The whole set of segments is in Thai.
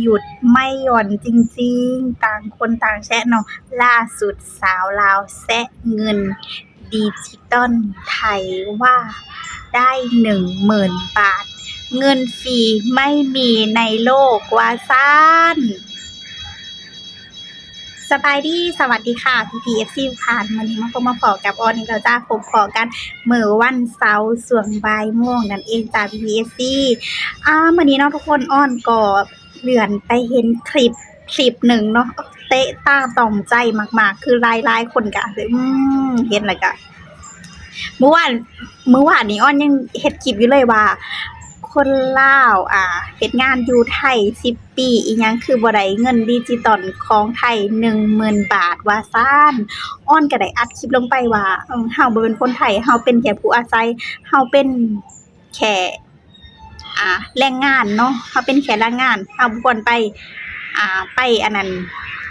หยุดไม่หย่อนจริงๆ ต่างคนต่างแชะเนาะล่าสุดสาวลาวแซะเงินดิจิตอลไทยว่าได้หนึ่งหมื่นบาท เงินฟรีไม่มีในโลกว่าซ่านสบายดีสวัสดีค่ะพีพีเอฟซีผ่านวันนี้มาพบมาพอกับออนนี่เราจ้าพบพอกันเมื่อวันเสาร์ส่วงบ่ายโมงนั่นเองจ้าพีพีเอฟซีอ่าวันนี้เนาะทุกคนอ้อนก็ เลื่อนไปเห็นคลิปคลิปหนึ่งเนาะเตะตาต่อมใจมาก ๆ คือหลายคนกะเห็นอะไรกะเมื่อวานเมื่อวานนี้อ้อนยังเฮ็ดคลิปอยู่เลยว่า คนลาวอ่าเฮ็ดงานอยู่ไทย10ปี อีหยังคือบ่ได้เงินดิจิตอลของไทย10,000บาทว่าซ่านอ้อนก็ได้อัดคลิปลงไปว่าเออเฮาบ่เป็นคนไทยเฮาเป็นแค่ผู้อาศัยเฮาเป็นแค่ อ่าแรงงานเนาะเฮาเป็นแค่แรงงานเฮาบ่ควรไปอ่าไปอันนั้น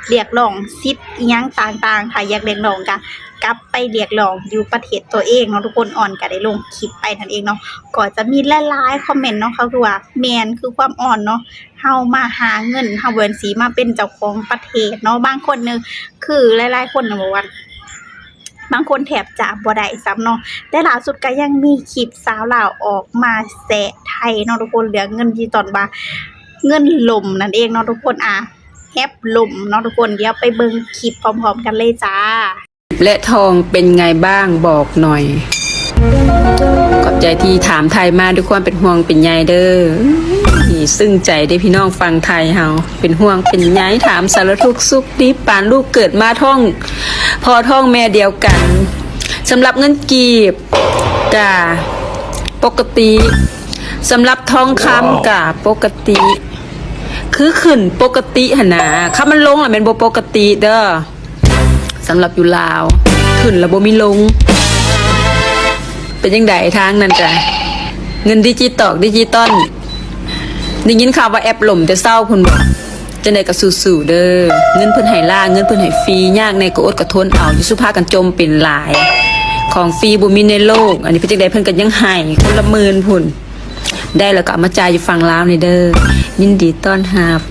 เรียกร้องสิทธิ์อีหยังต่างๆถ้าอยากเรียกร้องก็กลับไปเรียกร้องอยู่ประเทศตัวเองเนาะทุกคนอ่อนก็ได้ลงคลิปไปนั่นเองเนาะก็จะมีหลายๆคอมเมนต์เนาะเขาคือว่าแมนคือความอ่อนเนาะเฮามาหาเงินเฮาเวินสีมาเป็นเจ้าของประเทศเนาะบางคนนึงคือหลายๆคนนะบอกว่า บางคนแถบจะบ่ได้ซ้ำเนาะแต่ล่าสุดก็ยังมีคลิปสาวลาวออกมาแซะไทยเนาะทุกคนเหลือเงินที่ตอนว่าเงินลมนั่นเองเนาะทุกคนอะแฮปลมเนาะทุกคนเดี๋ยวไปเบิ่งคลิปพร้อมๆ กันเลยจ้า และทองเป็นไงบ้างบอกหน่อย ขอบใจที่ถามไทยมาด้วยความเป็นห่วงเป็นใยเด้อ ซึ่งใจได้พี่น้องฟังไทยเฮาเป็นห่วงเป็นใยถามสารทุกสุขดิปานลูกเกิดมาท่องพอท่องแม่เดียวกันสำหรับเงินกีบกะปกติสำหรับทองคำกะปกติ คือขึ้นปกติหนนาถ้ามันลงล่ะเป็นบปกติเด้อสำหรับอยู่ลาว ขึ้นแล้วบ่มีลง เป็นยังไงทางนั้นจ้ะเงินดิจิตอลดิจิตอล ได้ยินข่าวว่าแอปล่มจะเศร้าพุ่นบ่จังไหนก็สู้ๆเด้อเงินเพิ่นให้ล่าเงินเพิ่นให้ฟรียากในก็อดก็ทนเอาอยู่สุภากันจมเป็นหลาย ของฟรีบ่มีในโลก อันนี้เพิ่นจังได๋เพิ่นก็ยังให้คนละหมื่นพุ่นได้แล้วก็เอามาจ่ายอยู่ฝั่งลาวนี่เด้อยินดีต้อนรับ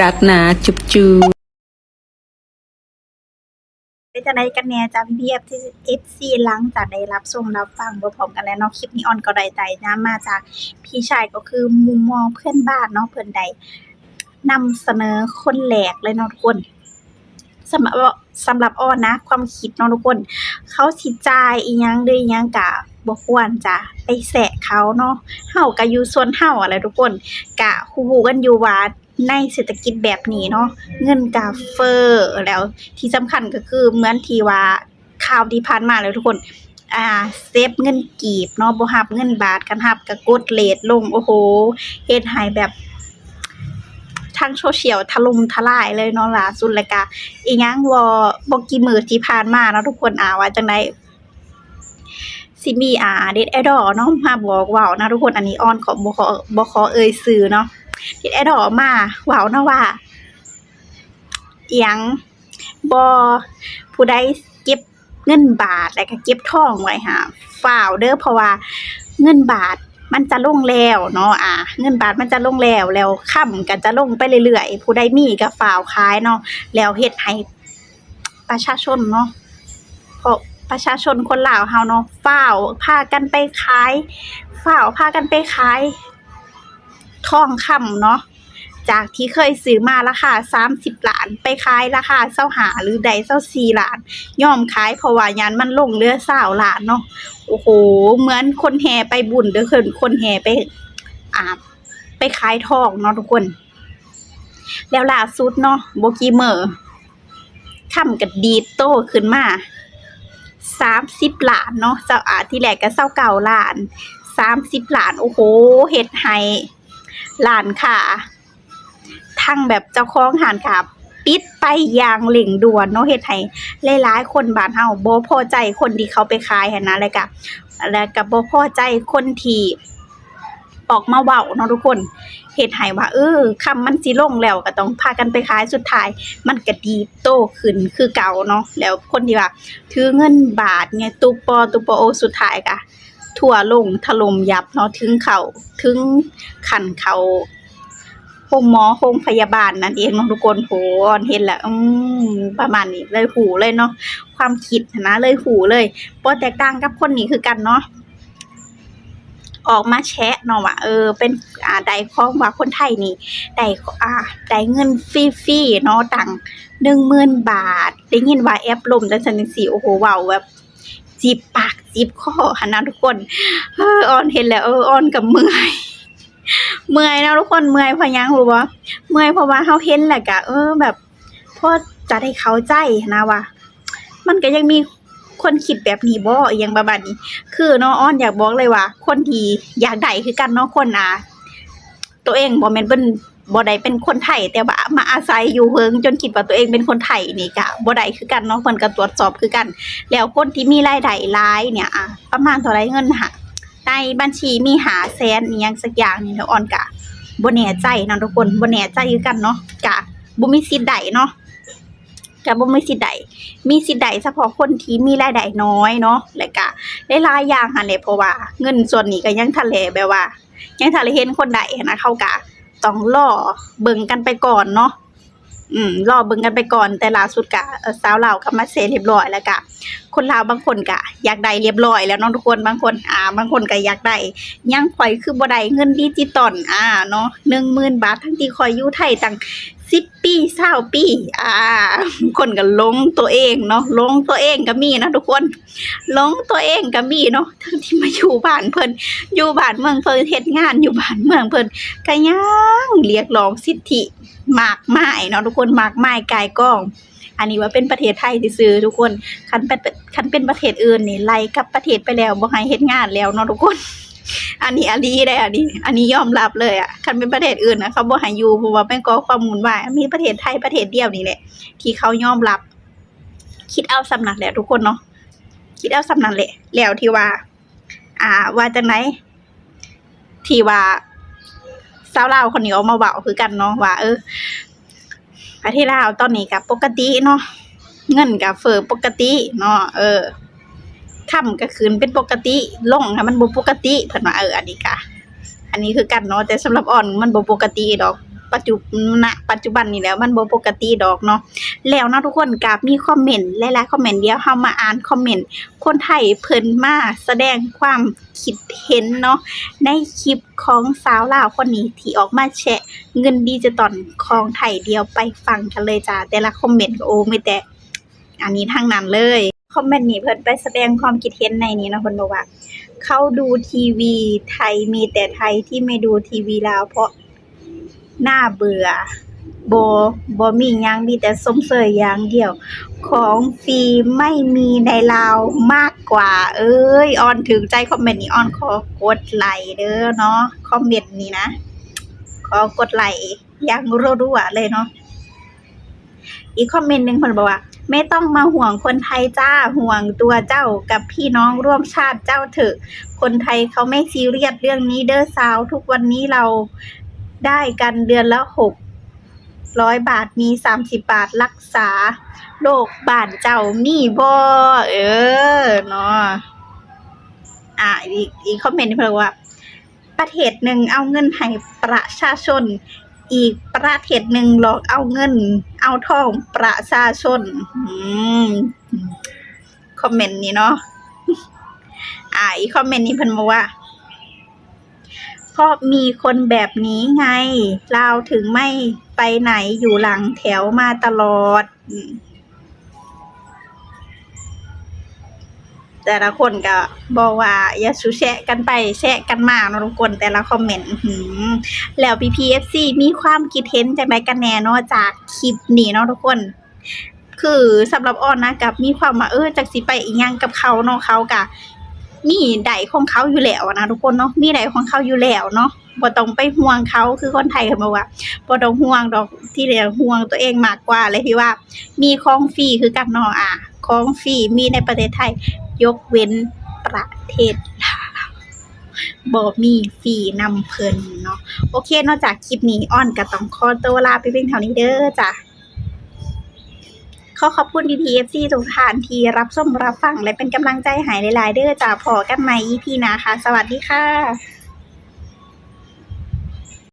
รักนะจุ๊บจู เป็นจังไดกันแหน่จ้าพี่เอฟที่ FC หลังจากได้รับชมรับฟังบ่พร้อมกันแล้วเนาะคลิปนี้ออนก็ได้ใจนะมาจากพี่ชายก็คือมุมมองเพื่อนบ้านเนาะเพิ่อนได้นำเสนอคนแหลกเลยเนาะทุกคนสำหรับสำหรับออนนะ ความคิดเนาะทุกคน เขาสิจ่ายอีหยังหรืออีหยังกะบ่ควรจะไปแสะเขาเนาะเฮาก็อยู่ส่วนเฮาอะแหละทุกคนกะฮู้กันอยู่ว่า ในเศรษฐกิจแบบนี้เนาะเงินกาเฟ้อแล้วที่สำคัญก็คือเหมือนที่ว่าข่าวที่ผ่านมาเลยทุกคนอ่าเซฟเงินกีบเนาะบ่รับเงินบาทกันรับก็กดเรทลง โอ้โหเฮ็ดให้แบบทางโซเชียลถล่มทลายเลยเนาะล่ะสุดล้วก็อีหยังบ่บ่กี่มื้อที่ผ่านมาเนาะทุกคนอ่าว่าจังไดสิมีอ่าเด็ดไอดอลเนาะมาบอกว้านะทุกคนอันนี้ออนขอบ่ขอบ่ขอเอ่ยชื่อเนาะ เด็ดไอดอลมาเว้านะว่าเอียงบอผู้ใดเก็บเงินบาทแล้วก็เก็บทองไว้หาฝ่าวเด้อเพราะว่าเงินบาทมันจะลงแล้วเนาะอ่าเงินบาทมันจะลงแล้วแล้วค่ำก็จะลงไปเรื่อยๆผู้ใดมีก็ฝ่าวขายเนาะแล้วเฮ็ดให้ประชาชนเนาะเพราะประชาชนคนลาวเฮาเนาะฝ่าวพากันไปขายฝ่าวพากันไปขาย ทองคำเนาะจากที่เคยซื้อมาราคา30ล้าน ไปขายราคา25หรือใด24ล้าน ยอมขายเพราะว่ายันมันลงเหลือ20ล้านเนาะโอ้โห เหมือนคนแห่ไปบุญเด้อคนคนแห่ไปอ่าไปขายทองเนาะทุกคน แล้วล่าสุดเนาะโบกี่มื้อค่ำก็ดีโตขึ้นมา30ล้านเนาะเจ้าอาที่แรกก็29ล้าน30ล้าน โอ้โหเฮ็ดให้ร้านค้าทั้งแบบเจ้าของหานขาปิดไปอย่างเร่งด่วนเนาะเฮ็ดให้หลายๆคนบ้านเฮาบ่พอใจคนที่เขาไปขายหันนะแล้วก็แล้วก็บ่พอใจคนที่ออกมาเว้าเนาะทุกคนเฮ็ดให้ว่าเออคำมันสิลงแล้วก็ต้องพากันไปขายสุดท้าย มันก็ดีโตขึ้นคือเก่าเนาะแล้วคนที่ว่าถือเงินบาทไงตุปอตุปโอสุดท้ายก็ ทั่วลงถล่มยับเนาะถึงเขาถึงขันเขาโรงหมอโรงพยาบาลนั่นเองเนาะทุกคนโหเห็นแล้วอืมประมาณนี้เลยหูเลยเนาะความคิดนะเลยหูเลยบ่แตกต่างกับคนนี้คือกันเนาะออกมาแชะเนาะว่าเออเป็นอ่าได้ข้องว่าคนไทยนี่ได้อ่าได้เงินฟรีๆเนาะตังหนึ่งหมื่นบาท ได้ยินว่าแอปล่มจังซั่นจังซี่โอ้โหว้าแบบ จิบปากจิบคอหันนะทุกคนเออออนเห็นแล้วเออออนก็เมื่อยเมื่อยนะทุกคนเมื่อยเพราะหยังรู้บ่เมื่อยเพราะว่าเฮาเห็นแหละก็เออแบบพอจะได้เขาใจนะว่ามันก็ยังมีคนคิดแบบนี้บ่อยังประมาณนี้ คือเนาะอ้อนอยากบอกเลยว่า คนที่อยากได้คือกันเนาะคนอะตัวเองบ่แม่นเป็นบ่ได้เป็นคนไทยแต่ว่ามาอาศัยอยู่เฮิงจนคิดว่าตัวเองเป็นคนไทยนี่ก็บ่ได้คือกันเนาะเพิ่นก็ตรวจสอบคือกัน แล้วคนที่มีรายได้หลายเนี่ยอะประมาณเท่าไรเงินหะในบัญชีมีหาแสนอีหยังสักอย่างนี่เนาะออนกะบ่แน่ใจนะทุกคนบ่แน่ใจคือกันเนาะกะบ่มีสิทธิ์ใดเนาะกะบ่มีสิทธิ์ใดมีสิทธิ์ใดเฉพาะคนที่มีรายได้น้อยเนาะแล้วก็หลายอย่างหั่นแหละเพราะว่าเงินส่วนนี้ก็ยังทะเลแบบว่า ยังทะเลเห็นคนใดนะเขากะ ต้องรอเบิ่งกันไปก่อนเนาะอืมรอเบิ่งกันไปก่อน แต่ล่าสุดกะสาวเหล่าก็มาเสร็จเรียบร้อยแล้วกะ คนลาวบางคนกะ อยากได้เรียบร้อยแล้วเนาะทุกคนบางคน อ่า บางคนก็อยากได้ยังข่อยคือบ่ได้เงินดิจิตอลอ่าเนาะหนึ่งหมื่นบาททั้งที่คอยอยู่ไทยตั้ง 10ปี20ปี อ่า คนก็หลงตัวเองเนาะลงตัวเองก็มีนะทุกคนลงตัวเองก็มีเนาะทั้งที่มาอยู่บ้านเพิ่นอยู่บ้านเมืองเพิ่นเฮ็ดงานอยู่บ้านเมืองเพิ่นก็ยังเรียกร้องสิทธิมากมายเนาะทุกคนมากมายกายกอง อันนี้ว่าเป็นประเทศไทยซื่อทุกคนคันเป็นคันเป็นประเทศอื่นนี่ไล่กับประเทศไปแล้วบ่ให้เฮ็ดงานแล้วเนาะทุกคน อันนี้อันนี้ได้อันนี้ อันนี้ยอมรับเลยอะคันเป็นประเทศอื่นนะเขาบ่ให้อยู่เพราะว่าเป็นก่อความวุ่นวายมีประเทศไทยประเทศเดียวนี่แหละ ที่เขายอมรับ คิดเอาสำนักแหละทุกคนเนาะคิดเอาสำนักแหละแล้วที่ว่า อ่า ว่าจังไหนที่ว่าสาวลาวคนนี้ออกมาเว้าคือกันเนาะว่า เออประเทศลาวตอนนี้ก็ปกติเนาะเงินก็เฟอปกติเนาะเออ ค่ำก็คืนเป็นปกติล่องค่ะมันบ่ปกติเพิ่นว่าเอออันนี้ก็อันนี้คือกันเนาะแต่สำหรับอ่อนมันบ่ปกติดอกปัจจุณปัจจุบันนี้แล้วมันบ่ปกติดอกเนาะแล้วเนาะทุกคนก็มีคอมเมนต์หลายๆคอมเมนต์เดียวเฮามาอ่านคอมเมนต์คนไทยเพิ่นมาแสดงความคิดเห็นเนาะในคลิปของสาวลาวคนนี้ที่ออกมาแชะเงินดิจิตอลของไทยเดียวไปฟังกันเลยจ้าแต่ละคอมเมนต์ก็โอ้ไม่แต่อันนี้ทางนั้นเลย คอมเมนต์นี้เพิ่นไปแสดงความคิดเห็นในนี้นะเพิ่นบอกว่า เขาดูทีวีไทยมีแต่ไทยที่ไม่ดูทีวีลาวเพราะหน่าเบื่อบ่บ่มีหยังมีแต่ส้มเสยอย่างเดียว ของฟรีไม่มีในลาวมากกว่า เอ้ยออนถึงใจคอมเมนต์นี้ออนขอกดไลค์เด้อเนาะคอมเมนต์นี้นะขอกดไลค์อย่างรัวๆเลยเนาะ อีกคอมเมนต์หนึ่งเพิ่นบอกว่า ไม่ต้องมาห่วงคนไทยจ้าห่วงตัวเจ้ากับพี่น้องร่วมชาติเจ้าเถอะ คนไทยเขาไม่ซีเรียสเรื่องนี้เด้อสาวทุกวันนี้เราได้กันเดือนละหกร้อยบาทมีสามสิบบาทรักษาโรคบานเจ้ามีบ่เออเนาะอะอีกอีกคอมเมนต์เพิ่นบอว่า ประเทศหนึ่งเอาเงินให้ประชาชน อีกประเทศหนึ่งหลอกเอาเงิน เอาทองประชาชนอคอมเมนต์นี้เนาะอ่าอีกคอมเมนต์นี้เพิ่นบอกว่าเพราะมีคนแบบนี้ไงเราถึงไม่ไปไหนอยู่หลังแถวมาตลอด แต่ละคนก็บอกว่าอย่าสูแชะกันไปแชะกันมาเนะทุกคนแต่ละคอมเมนต์อื้อหือแล้ว PPFC มีความคิดเห็นจังไดกันแน่เนาะจากคลิปนี้เนาะทุกคน คือสำหรับออนนะกับมีความว่าเออจักสิไปอีหยังกับเขาเนาะเขากะมีใดของเขาอยู่แล้วนะทุกคนเนาะมีใดของเขาอยู่แล้วเนาะบ่ต้องไปห่วงเขาคือคนไทยเขาบอกว่าบ่ต้องห่วงดอกที่เหลือห่วงตัวเองมากกว่าเลยที่ว่า มีของฟรีคือกันเนาะอะของฟรีมีในประเทศไทย ยกเว้นประเทศลาวบอมีฟรีนำเพิ่นเนาะโอเคนอกจากคลิปนี้อ้อนก็ต้องขอตัวลาไปเพียงเท่านี้เด้อจ้ะขอขอบคุณ DTFC ทุกท่านที่รับชมรับฟังและเป็นกำลังใจหายหลายๆเด้อจ้ะพอกันใหม่ EP หน้าค่ะสวัสดีค่ะ